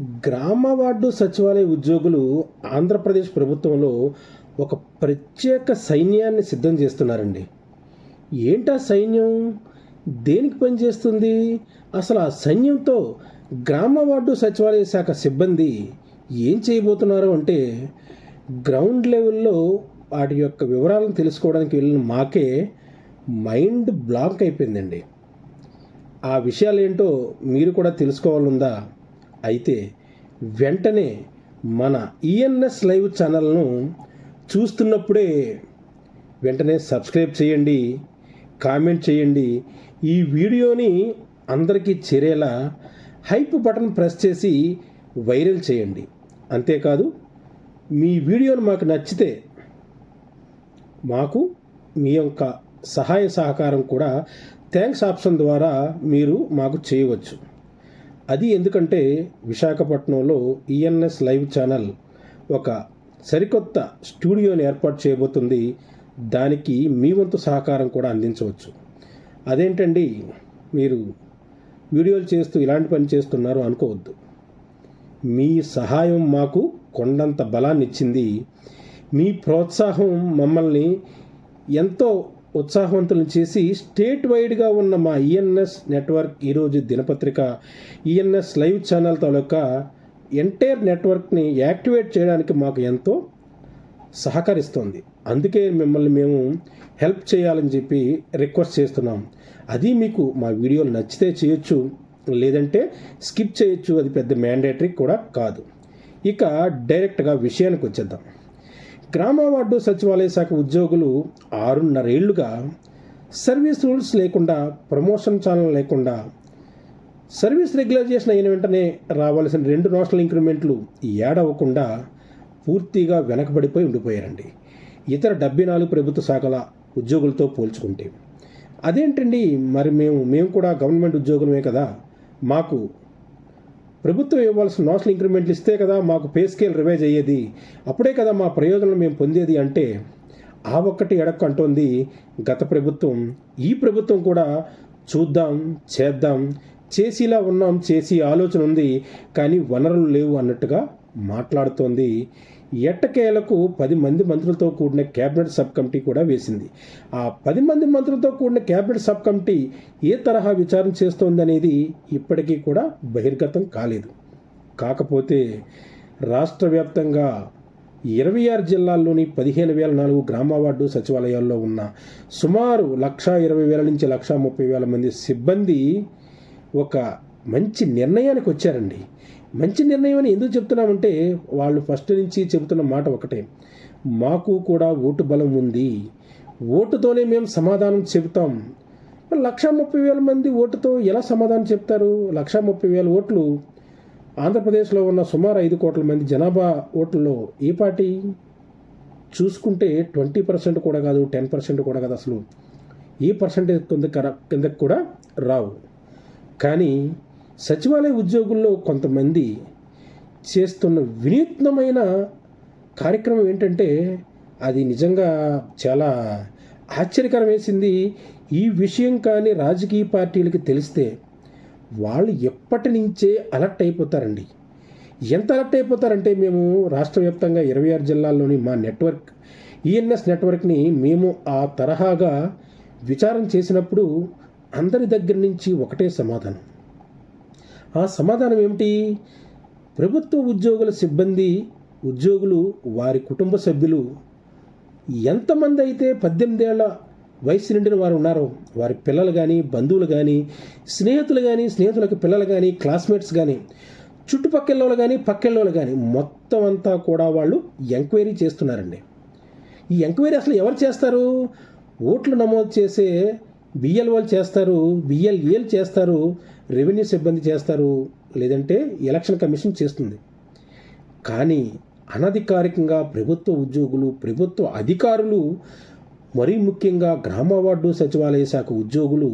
గ్రామ వార్డు సచివాలయ ఉద్యోగులు ఆంధ్రప్రదేశ్ ప్రభుత్వంలో ఒక ప్రత్యేక సైన్యాన్ని సిద్ధం చేస్తున్నారండి. ఏంటా సైన్యం? దేనికి పనిచేస్తుంది? అసలు ఆ సైన్యంతో గ్రామ వార్డు సచివాలయ శాఖ సిబ్బంది ఏం చేయబోతున్నారు అంటే గ్రౌండ్ లెవెల్లో వాటి యొక్క వివరాలను తెలుసుకోవడానికి వెళ్ళిన మాకే మైండ్ బ్లాక్ అయిపోయిందండి. ఆ విషయాలు ఏంటో మీరు కూడా తెలుసుకోవాలందా అయితే వెంటనే మన ఈఎన్ఎస్ లైవ్ ఛానల్ను చూస్తున్నప్పుడే వెంటనే సబ్స్క్రైబ్ చేయండి కామెంట్ చేయండి. ఈ వీడియోని అందరికీ చేరేలా హైప్ బటన్ ప్రెస్ చేసి వైరల్ చేయండి. అంతేకాదు మీ వీడియోను మాకు నచ్చితే మాకు మీ యొక్క సహాయ సహకారం కూడా థ్యాంక్స్ ఆప్షన్ ద్వారా మీరు మాకు చేయవచ్చు. అది ఎందుకంటే విశాఖపట్నంలో ఈఎన్ఎస్ లైవ్ ఛానల్ ఒక సరికొత్త స్టూడియోని ఏర్పాటు చేయబోతుంది. దానికి మీ వంతు సహకారం కూడా అందించవచ్చు. అదేంటండి? మీరు వీడియోలు చేస్తూ ఇలాంటి పని చేస్తున్నారు అనుకోవద్దు. మీ సహాయం మాకు కొండంత బలాన్ని ఇచ్చింది మీ ప్రోత్సాహం మమ్మల్ని ఎంతో ఉత్సాహవంతులను చేసి స్టేట్ వైడ్గా ఉన్న మా ఈఎన్ఎస్ నెట్వర్క్ ఈరోజు దినపత్రిక. ఈఎన్ఎస్ లైవ్ ఛానల్ తాలూకా ఎంటైర్ నెట్వర్క్ని యాక్టివేట్ చేయడానికి మాకు ఎంతో సహకరిస్తుంది. అందుకే మిమ్మల్ని మేము హెల్ప్ చేయాలని చెప్పి రిక్వెస్ట్ చేస్తున్నాం. అది మీకు మా వీడియోలు నచ్చితే చేయొచ్చు లేదంటే స్కిప్ చేయొచ్చు అది పెద్ద మ్యాండేటరీ కూడా కాదు. ఇక డైరెక్ట్గా విషయానికి వచ్చేద్దాం. గ్రామ వార్డు సచివాలయ శాఖ ఉద్యోగులు ఆరున్నరేళ్ళుగా సర్వీస్ రూల్స్ లేకుండా ప్రమోషన్ ఛానల్ లేకుండా సర్వీస్ రెగ్యులైజేషన్ అయిన వెంటనే రావాల్సిన రెండు నేషనల్ ఇంక్రిమెంట్లు ఏడవకుండా పూర్తిగా వెనకబడిపోయి ఉండిపోయారండి. ఇతర డెబ్బై నాలుగు ప్రభుత్వ శాఖల ఉద్యోగులతో పోల్చుకుంటే. అదేంటండి? మరి మేము మేము కూడా గవర్నమెంట్ ఉద్యోగులమే కదా. మాకు ప్రభుత్వం ఇవ్వాల్సిన నాషనల్ ఇంక్రిమెంట్లు ఇస్తే కదా మాకు పే స్కేల్ రివైజ్ అయ్యేది. అప్పుడే కదా మా ప్రయోజనం మేము పొందేది అంటే ఆ ఒక్కటి ఎడక్కు అంటోంది గత ప్రభుత్వం. ఈ ప్రభుత్వం కూడా చూద్దాం చేద్దాం చేసిలా ఉన్నాం చేసి ఆలోచన ఉంది కానీ వనరులు లేవు అన్నట్టుగా మాట్లాడుతోంది. ఎట్టకేలకు పది మంది మంత్రులతో కూడిన కేబినెట్ సబ్ కమిటీ కూడా వేసింది. ఆ పది మంది మంత్రులతో కూడిన కేబినెట్ సబ్ కమిటీ ఏ తరహా విచారణ చేస్తోందనేది ఇప్పటికీ కూడా బహిర్గతం కాలేదు. కాకపోతే రాష్ట్ర వ్యాప్తంగా ఇరవై ఆరు జిల్లాల్లోని పదిహేను వేల నాలుగు గ్రామ వార్డు సచివాలయాల్లో ఉన్న సుమారు లక్షా ఇరవై వేల నుంచి లక్షా ముప్పై వేల మంది సిబ్బంది ఒక మంచి నిర్ణయానికి వచ్చారండి. మంచి నిర్ణయం అని ఎందుకు చెప్తున్నామంటే వాళ్ళు ఫస్ట్ నుంచి చెబుతున్న మాట ఒకటే. మాకు కూడా ఓటు బలం ఉంది. ఓటుతోనే మేము సమాధానం చెబుతాం. లక్ష ముప్పై వేల మంది ఓటుతో ఎలా సమాధానం చెప్తారు? లక్ష ముప్పై వేల ఓట్లు ఆంధ్రప్రదేశ్లో ఉన్న సుమారు ఐదు కోట్ల మంది జనాభా ఓట్లలో ఏ పార్టీ? చూసుకుంటే ట్వంటీ పర్సెంట్ కూడా కాదు టెన్ పర్సెంట్ కూడా కాదు అసలు. ఏ పర్సెంటేజ్ కింద కిందకు కూడా రావు. కానీ సచివాలయ ఉద్యోగుల్లో కొంతమంది చేస్తున్న వినూత్నమైన కార్యక్రమం ఏంటంటే అది నిజంగా చాలా ఆశ్చర్యకరం వేసింది. ఈ విషయం కానీ రాజకీయ పార్టీలకి తెలిస్తే వాళ్ళు ఎప్పటి నుంచే అలర్ట్ అయిపోతారండి. ఎంత అలర్ట్ అయిపోతారంటే మేము రాష్ట్ర వ్యాప్తంగా ఇరవై ఆరు జిల్లాల్లోని మా నెట్వర్క్ ఈఎన్ఎస్ నెట్వర్క్ని మేము ఆ తరహాగా విచారం చేసినప్పుడు అందరి దగ్గర నుంచి ఒకటే సమాధానం. ఆ సమాధానం ఏమిటి? ప్రభుత్వ ఉద్యోగుల సిబ్బంది ఉద్యోగులు వారి కుటుంబ సభ్యులు ఎంతమంది అయితే పద్దెనిమిదేళ్ళ వయసు నిండిన వారు ఉన్నారో వారి పిల్లలు కానీ బంధువులు కానీ స్నేహితులు కానీ స్నేహితులకు పిల్లలు కానీ క్లాస్మేట్స్ కానీ చుట్టుపక్కల కానీ పక్కెళ్ళోళ్ళు కానీ మొత్తం అంతా కూడా వాళ్ళు ఎంక్వైరీ చేస్తున్నారండి. ఈ ఎంక్వైరీ అసలు ఎవరు చేస్తారు? ఓట్లు నమోదు చేసే బిఎల్ఓలు చేస్తారు బిఎల్ఏలు చేస్తారు రెవెన్యూ సిబ్బంది చేస్తారు లేదంటే ఎలక్షన్ కమిషన్ చేస్తుంది. కానీ అనధికారికంగా ప్రభుత్వ ఉద్యోగులు ప్రభుత్వ అధికారులు మరీ ముఖ్యంగా గ్రామ వార్డు సచివాలయ శాఖ ఉద్యోగులు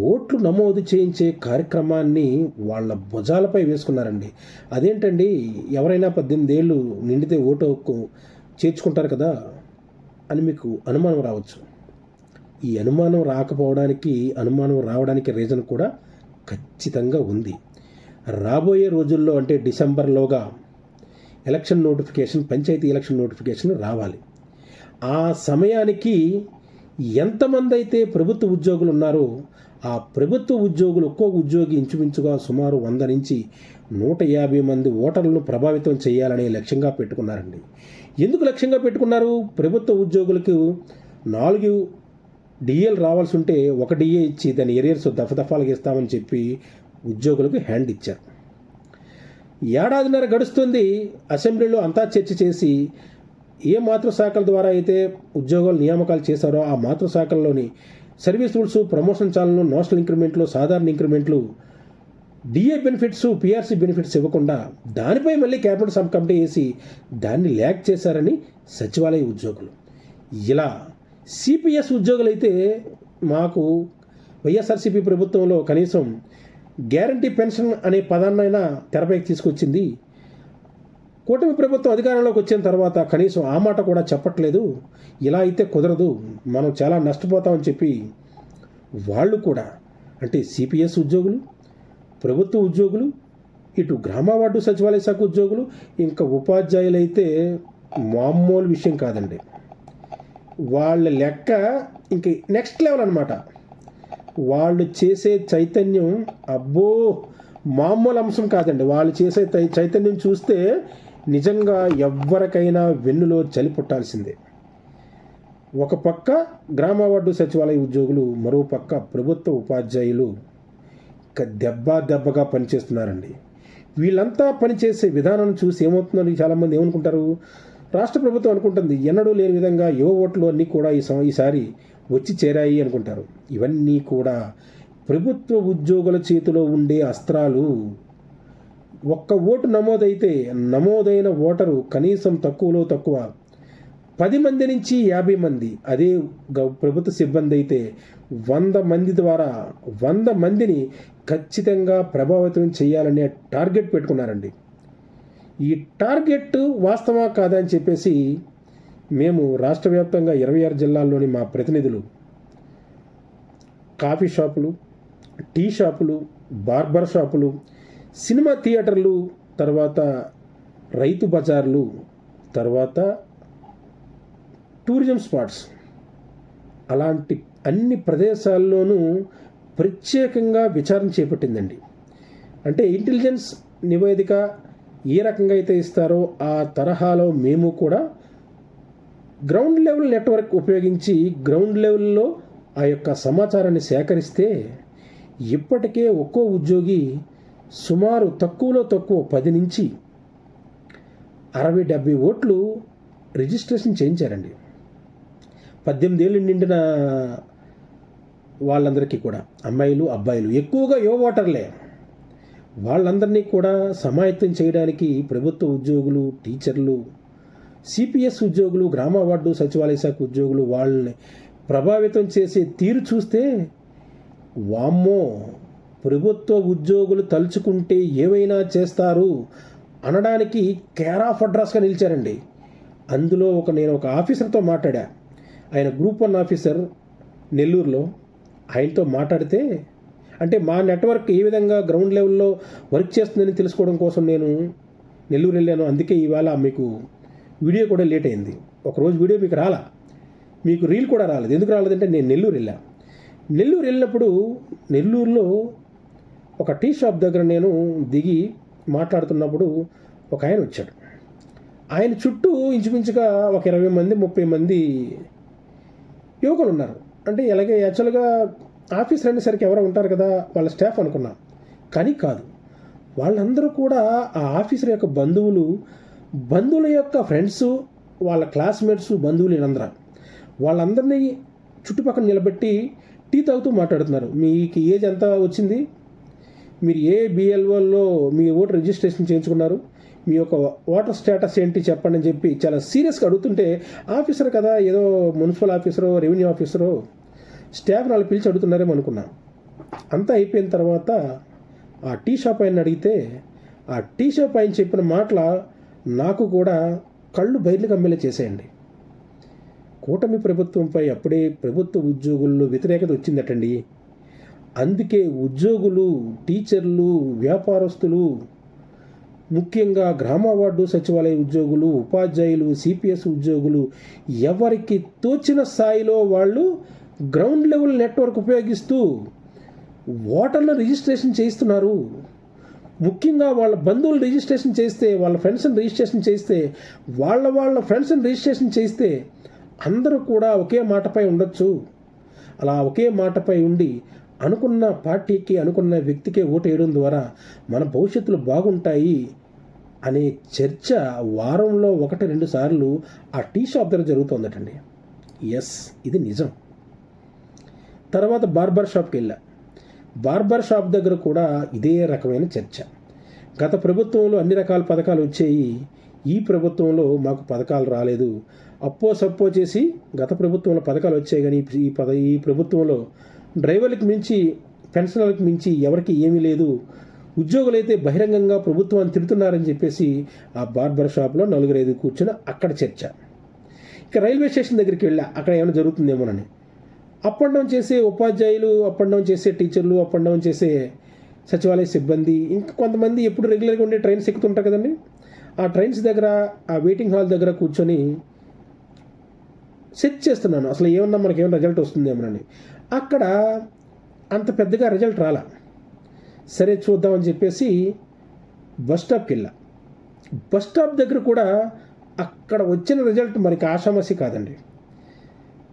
ఓట్లు నమోదు చేయించే కార్యక్రమాన్ని వాళ్ళ భుజాలపై వేసుకున్నారండి. అదేంటండి? ఎవరైనా పద్దెనిమిది ఏళ్ళు నిండితే ఓటు హక్కు చేర్చుకుంటారు కదా అని మీకు అనుమానం రావచ్చు. ఈ అనుమానం రాకపోవడానికి అనుమానం రావడానికి రీజన్ కూడా ఖచ్చితంగా ఉంది. రాబోయే రోజుల్లో అంటే డిసెంబర్లోగా election notification panchayat election notification రావాలి. ఆ సమయానికి ఎంతమంది అయితే ప్రభుత్వ ఉద్యోగులు ఉన్నారో ఆ ప్రభుత్వ ఉద్యోగులు ఒక్కో ఉద్యోగి ఇంచుమించుగా సుమారు వంద నుంచి నూట యాభై మంది ఓటర్లను ప్రభావితం చేయాలనే లక్ష్యంగా పెట్టుకున్నారండి. ఎందుకు లక్ష్యంగా పెట్టుకున్నారు? ప్రభుత్వ ఉద్యోగులకు నాలుగు డిఎల్ రావాల్సి ఉంటే ఒక డిఏ ఇచ్చి దాని ఎరియర్స్ దఫదఫాలుగా ఇస్తామని చెప్పి ఉద్యోగులకు హ్యాండ్ ఇచ్చారు. ఏడాదిన్నర గడుస్తుంది అసెంబ్లీలో అంతా చర్చ చేసి ఏ మాతృశాఖల ద్వారా అయితే ఉద్యోగాలు నియామకాలు చేశారో ఆ మాతృశాఖల్లోని సర్వీస్ రూల్స్ ప్రమోషన్ చాలను నేషనల్ ఇంక్రిమెంట్లు సాధారణ ఇంక్రిమెంట్లు డిఏ బెనిఫిట్స్ పిఆర్సీ బెనిఫిట్స్ ఇవ్వకుండా దానిపై మళ్ళీ క్యాబినెట్ సబ్ కమిటీ వేసి దాన్ని ల్యాక్ చేశారని సచివాలయ ఉద్యోగులు. ఇలా సిపిఎస్ ఉద్యోగులు అయితే మాకు వైఎస్ఆర్సీపీ ప్రభుత్వంలో కనీసం గ్యారంటీ పెన్షన్ అనే పదాన్నైనా తెరపైకి తీసుకొచ్చింది. కూటమి ప్రభుత్వం అధికారంలోకి వచ్చిన తర్వాత కనీసం ఆ మాట కూడా చెప్పట్లేదు. ఇలా అయితే కుదరదు. మనం చాలా నష్టపోతామని చెప్పి వాళ్ళు కూడా అంటే సిపిఎస్ ఉద్యోగులు ప్రభుత్వ ఉద్యోగులు ఇటు గ్రామ వార్డు సచివాలయ శాఖ ఉద్యోగులు ఇంకా ఉపాధ్యాయులు అయితే మామూలు విషయం కాదండి. వాళ్ళ లెక్క ఇంక నెక్స్ట్ లెవెల్ అనమాట వాళ్ళు చేసే చైతన్యం అబ్బో మామూలు అంశం కాదండి. వాళ్ళు చేసే చైతన్యం చూస్తే నిజంగా ఎవ్వరికైనా వెన్నులో చలి పుట్టాల్సిందే. ఒక పక్క గ్రామ వార్డు సచివాలయ ఉద్యోగులు మరో పక్క ప్రభుత్వ ఉపాధ్యాయులు ఇక దెబ్బ దెబ్బగా పనిచేస్తున్నారండి. వీళ్ళంతా పనిచేసే విధానం చూసి ఏమవుతుందని చాలామంది ఏమనుకుంటారు? రాష్ట్ర ప్రభుత్వం అనుకుంటుంది ఎన్నడూ లేని విధంగా యువ ఓట్లు అన్నీ కూడా ఈ ఈసారి వచ్చి చేరాయి అనుకుంటారు. ఇవన్నీ కూడా ప్రభుత్వ ఉద్యోగుల చేతిలో ఉండే అస్త్రాలు. ఒక్క ఓటు నమోదైతే నమోదైన ఓటరు కనీసం తక్కువలో తక్కువ పది మంది నుంచి యాభై మంది. అదే గ- ప్రభుత్వ సిబ్బంది అయితే వంద మంది ద్వారా వంద మందిని ఖచ్చితంగా ప్రభావితం చేయాలనే టార్గెట్ పెట్టుకున్నారండి. ఈ టార్గెట్ వాస్తవా కాదా అని చెప్పేసి మేము రాష్ట్ర వ్యాప్తంగా ఇరవై ఆరు జిల్లాల్లోని మా ప్రతినిధులు కాఫీ షాపులు టీ షాపులు బార్బర్ షాపులు సినిమా థియేటర్లు తర్వాత రైతు బజార్లు తర్వాత టూరిజం స్పాట్స్ అలాంటి అన్ని ప్రదేశాల్లోనూ ప్రత్యేకంగా విచారణ చేపట్టిందండి. అంటే ఇంటెలిజెన్స్ నివేదిక ఏ రకంగా అయితే ఇస్తారో ఆ తరహాలో మేము కూడా గ్రౌండ్ లెవెల్ నెట్వర్క్ ఉపయోగించి గ్రౌండ్ లెవెల్లో ఆ యొక్క సమాచారాన్ని సేకరిస్తే ఇప్పటికే ఒక్కో ఉద్యోగి సుమారు తక్కువలో తక్కువ పది నుంచి అరవై డెబ్బై ఓట్లు రిజిస్ట్రేషన్ చేయించారండి. పద్దెనిమిది ఏళ్ళు నిండిన వాళ్ళందరికీ కూడా అమ్మాయిలు అబ్బాయిలు ఎక్కువగా యువ ఓటర్లే. వాళ్ళందరినీ కూడా సమాయత్తం చేయడానికి ప్రభుత్వ ఉద్యోగులు టీచర్లు సిపిఎస్ ఉద్యోగులు గ్రామ వార్డు సచివాలయ శాఖ ఉద్యోగులు వాళ్ళని ప్రభావితం చేసే తీరు చూస్తే వామ్మో ప్రభుత్వ ఉద్యోగులు తలుచుకుంటే ఏమైనా చేస్తారు అనడానికి కేర్ ఆఫ్ అడ్రస్గా నిలిచారండి. అందులో ఒక నేను ఒక ఆఫీసర్తో మాట్లాడా. ఆయన గ్రూప్ వన్ ఆఫీసర్ నెల్లూరులో. ఆయనతో మాట్లాడితే అంటే మా నెట్వర్క్ ఏ విధంగా గ్రౌండ్ లెవెల్లో వర్క్ చేస్తుందని తెలుసుకోవడం కోసం నేను నెల్లూరు వెళ్ళాను. అందుకే ఇవాళ మీకు వీడియో కూడా లేట్ అయింది. ఒకరోజు వీడియో మీకు రాలా? మీకు రీల్ కూడా రాలేదు. ఎందుకు రాలేదంటే నేను నెల్లూరు వెళ్ళా. నెల్లూరు వెళ్ళినప్పుడు నెల్లూరులో ఒక టీ షాప్ దగ్గర నేను దిగి మాట్లాడుతున్నప్పుడు ఒక ఆయన వచ్చాడు. ఆయన చుట్టూ ఇంచుమించుగా ఒక ఇరవై మంది ముప్పై మంది యువకులు ఉన్నారు. అంటే ఇలాగే యాక్చువల్గా ఆఫీసర్ అనేసరికి ఎవరో ఉంటారు కదా వాళ్ళ స్టాఫ్ అనుకున్నాం. కానీ కాదు. వాళ్ళందరూ కూడా ఆ ఆఫీసర్ యొక్క బంధువులు బంధువుల యొక్క ఫ్రెండ్స్ వాళ్ళ క్లాస్మేట్స్ బంధువులు వీళ్ళందరూ. వాళ్ళందరినీ చుట్టుపక్కల నిలబెట్టి టీ తాగుతూ మాట్లాడుతున్నారు. మీకు ఏజ్ ఎంత వచ్చింది? మీరు ఏ బిఎల్ఓలో మీ ఓటర్ రిజిస్ట్రేషన్ చేయించుకున్నారు? మీ యొక్క ఓటర్ స్టేటస్ ఏంటి చెప్పండి అని చెప్పి చాలా సీరియస్గా అడుగుతుంటే ఆఫీసర్ కదా ఏదో మున్సిపల్ ఆఫీసరో రెవెన్యూ ఆఫీసరో స్టాఫ్ వాళ్ళు పిలిచి అడుగుతున్నారేమో అనుకున్నా. అంతా అయిపోయిన తర్వాత ఆ టీ షాప్ ఆయన అడిగితే ఆ టీ షాప్ ఆయన చెప్పిన మాటల నాకు కూడా కళ్ళు బయర్లు కమ్మేలా చేసేయండి కూటమి ప్రభుత్వంపై అప్పుడే ప్రభుత్వ ఉద్యోగుల్లో వ్యతిరేకత వచ్చిందటండి. అందుకే ఉద్యోగులు టీచర్లు వ్యాపారస్తులు ముఖ్యంగా గ్రామ వార్డు సచివాలయ ఉద్యోగులు ఉపాధ్యాయులు సిపిఎస్ ఉద్యోగులు ఎవరికి తోచిన స్థాయిలో వాళ్ళు గ్రౌండ్ లెవెల్ నెట్వర్క్ ఉపయోగిస్తూ ఓటర్ల రిజిస్ట్రేషన్ చేయిస్తున్నారు. ముఖ్యంగా వాళ్ళ బంధువులు రిజిస్ట్రేషన్ చేస్తే వాళ్ళ ఫ్రెండ్స్ని రిజిస్ట్రేషన్ చేస్తే వాళ్ళ వాళ్ళ ఫ్రెండ్స్ని రిజిస్ట్రేషన్ చేస్తే అందరూ కూడా ఒకే మాటపై ఉండొచ్చు. అలా ఒకే మాటపై ఉండి అనుకున్న పార్టీకి అనుకున్న వ్యక్తికే ఓటు వేయడం ద్వారా మన భవిష్యత్తులు బాగుంటాయి అనే చర్చ వారంలో ఒకటి రెండు సార్లు ఆ టీ షాప్ దగ్గర జరుగుతుందటండి. ఎస్ ఇది నిజం. తర్వాత బార్బర్ షాప్కి వెళ్ళా. బార్బర్ షాప్ దగ్గర కూడా ఇదే రకమైన చర్చ. గత ప్రభుత్వంలో అన్ని రకాల పథకాలు వచ్చాయి. ఈ ప్రభుత్వంలో మాకు పథకాలు రాలేదు. అప్పో సప్పో చేసి గత ప్రభుత్వంలో పథకాలు వచ్చాయి కానీ ఈ పద ఈ ప్రభుత్వంలో డ్రైవర్లకు మించి పెన్షనర్లకు మించి ఎవరికి ఏమీ లేదు. ఉద్యోగులైతే బహిరంగంగా ప్రభుత్వాన్ని తిడుతున్నారని చెప్పేసి ఆ బార్బర్ షాప్లో నలుగురు ఐదు కూర్చొని అక్కడ చర్చ. ఇక రైల్వే స్టేషన్ దగ్గరికి వెళ్ళా. అక్కడ ఏమైనా జరుగుతుందేమోనని. అప్ అండ్ డౌన్ చేసే ఉపాధ్యాయులు అప్ అండ్ డౌన్ చేసే టీచర్లు అప్ అండ్ డౌన్ చేసే సచివాలయ సిబ్బంది ఇంకా కొంతమంది ఎప్పుడు రెగ్యులర్గా ఉండే ట్రైన్స్ ఎక్కుతుంటారు కదండి. ఆ ట్రైన్స్ దగ్గర ఆ వెయిటింగ్ హాల్ దగ్గర కూర్చొని సెట్ చేస్తున్నాను. అసలు ఏమన్నా మనకి ఏమైనా రిజల్ట్ వస్తుందేమోనని అక్కడ అంత పెద్దగా రిజల్ట్ రాలా. సరే చూద్దామని చెప్పేసి బస్ స్టాప్కి వెళ్ళా. బస్ స్టాప్ దగ్గర కూడా అక్కడ వచ్చిన రిజల్ట్ మనకి ఆషామసి కాదండి.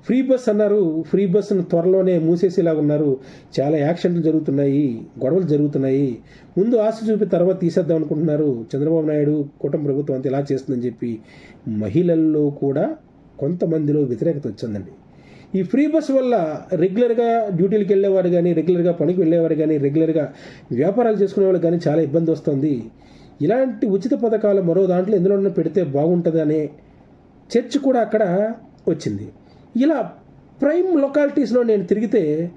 ఫ్రీ బస్ అన్నారు. ఫ్రీ బస్సును త్వరలోనే మూసేసేలాగా ఉన్నారు. చాలా యాక్సిడెంట్లు జరుగుతున్నాయి. గొడవలు జరుగుతున్నాయి. ముందు ఆశ చూపి తర్వాత తీసేద్దాం అనుకుంటున్నారు. చంద్రబాబు నాయుడు కుటుంబ ప్రభుత్వం అంతా ఇలా చేస్తుందని చెప్పి మహిళల్లో కూడా కొంతమందిలో వ్యతిరేకత వచ్చిందండి. ఈ ఫ్రీ బస్ వల్ల రెగ్యులర్గా డ్యూటీలకు వెళ్ళేవారు కానీ రెగ్యులర్గా పనికి వెళ్ళేవారు కానీ రెగ్యులర్గా వ్యాపారాలు చేసుకునే వాళ్ళు కానీ చాలా ఇబ్బంది వస్తుంది. ఇలాంటి ఉచిత పథకాలు మరో దాంట్లో ఎందులో పెడితే బాగుంటుంది అనే చర్చ కూడా అక్కడ వచ్చింది. ఇలా ప్రైమ్ లొకాలిటీస్లో నేను తిరిగితే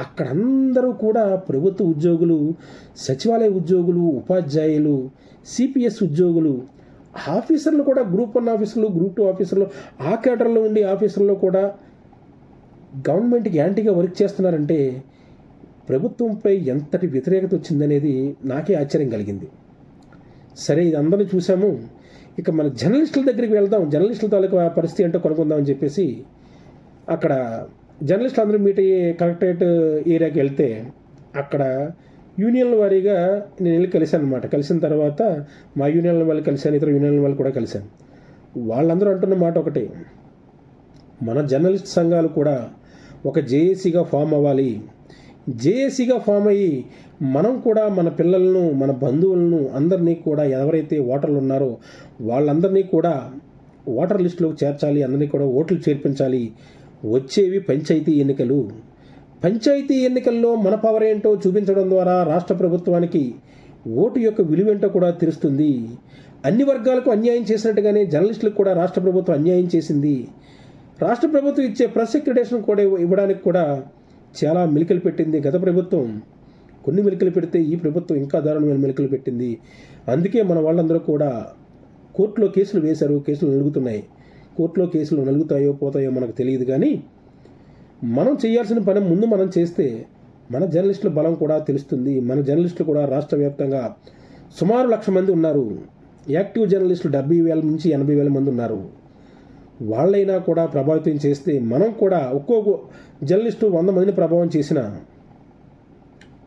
అక్కడ అందరూ కూడా ప్రభుత్వ ఉద్యోగులు సచివాలయ ఉద్యోగులు ఉపాధ్యాయులు సిపిఎస్ ఉద్యోగులు ఆఫీసర్లు కూడా గ్రూప్ వన్ ఆఫీసర్లు గ్రూప్ టూ ఆఫీసర్లు ఆ కేటర్లో ఉండి ఆఫీసర్లో కూడా గవర్నమెంట్కి యాంటీగా వర్క్ చేస్తున్నారంటే ప్రభుత్వంపై ఎంతటి వ్యతిరేకత వచ్చిందనేది నాకే ఆశ్చర్యం కలిగింది. సరే ఇది అందరినీ చూసాము ఇక మన జర్నలిస్టుల దగ్గరికి వెళ్దాం. జర్నలిస్టుల తాలూకా పరిస్థితి ఏంటో కనుక్కుందామని చెప్పేసి అక్కడ జర్నలిస్టులు అందరూ మీట్ అయ్యే కలెక్టరేట్ ఏరియాకి వెళ్తే అక్కడ యూనియన్ల వారీగా నేను వెళ్ళి కలిశాను అనమాట కలిసిన తర్వాత మా యూనియన్ల వాళ్ళు కలిశాను ఇతర యూనియన్ల వాళ్ళు కూడా కలిశాను వాళ్ళందరూ అంటున్న మాట ఒకటి మన జర్నలిస్ట్ సంఘాలు కూడా ఒక జేఏసీగా ఫామ్ అవ్వాలి. జేఏసీగా ఫామ్ అయ్యి మనం కూడా మన పిల్లలను మన బంధువులను అందరినీ కూడా ఎవరైతే ఓటర్లు ఉన్నారో వాళ్ళందరినీ కూడా ఓటర్ లిస్టులోకి చేర్చాలి అందరినీ కూడా ఓట్లు చేర్పించాలి వచ్చేవి పంచాయతీ ఎన్నికలు. పంచాయతీ ఎన్నికల్లో మన పవర్ ఏంటో చూపించడం ద్వారా రాష్ట్ర ప్రభుత్వానికి ఓటు యొక్క విలువేంటో కూడా తెలుస్తుంది. అన్ని వర్గాలకు అన్యాయం చేసినట్టుగానే జర్నలిస్టులకు కూడా రాష్ట్ర ప్రభుత్వం అన్యాయం చేసింది. రాష్ట్ర ప్రభుత్వం ఇచ్చే ప్రెస్ అక్రిడేషన్ కూడా ఇవ్వడానికి కూడా చాలా మెలికలు పెట్టింది గత ప్రభుత్వం. కొన్ని మెలికలు పెడితే ఈ ప్రభుత్వం ఇంకా దారుణమైన మెలికలు పెట్టింది. అందుకే మన వాళ్ళందరూ కూడా కోర్టులో కేసులు వేశారు కేసులు నలుగుతున్నాయి కోర్టులో కేసులు నలుగుతాయో పోతాయో మనకు తెలియదు కానీ మనం చేయాల్సిన పని ముందు మనం చేస్తే మన జర్నలిస్టుల బలం కూడా తెలుస్తుంది. మన జర్నలిస్టులు కూడా రాష్ట్ర వ్యాప్తంగా సుమారు లక్ష మంది ఉన్నారు. యాక్టివ్ జర్నలిస్టులు డెబ్బై వేల నుంచి ఎనభై వేల మంది ఉన్నారు. వాళ్ళైనా కూడా ప్రభావితం చేస్తే మనం కూడా ఒక్కొక్క జర్నలిస్టు వంద మందిని ప్రభావం చేసిన